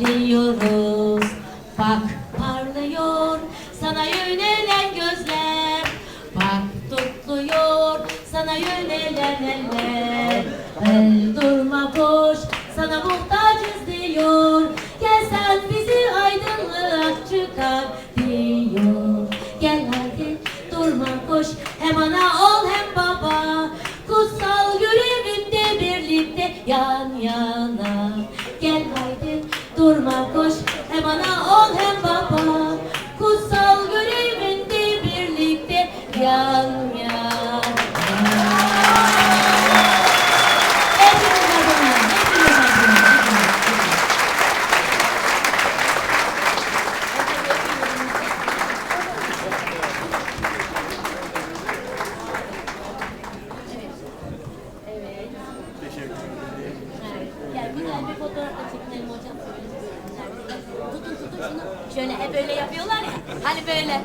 bekliyoruz. Bak parlıyor sana yönelen gözler. Bak tutluyor sana yönelen eller. El durma boş sana muhtacız diyor. Gel sen bizi aydınlığa çıkar diyor. Gel hadi durma koş hem ana o durma koş. Hem ana ol hem baba. Kutsal görevinde birlikte. Yan hepiniz. Evet. Evet. Güzel bir fotoğraf da çekinelim Şöyle hep öyle yapıyorlar ya. Hani böyle.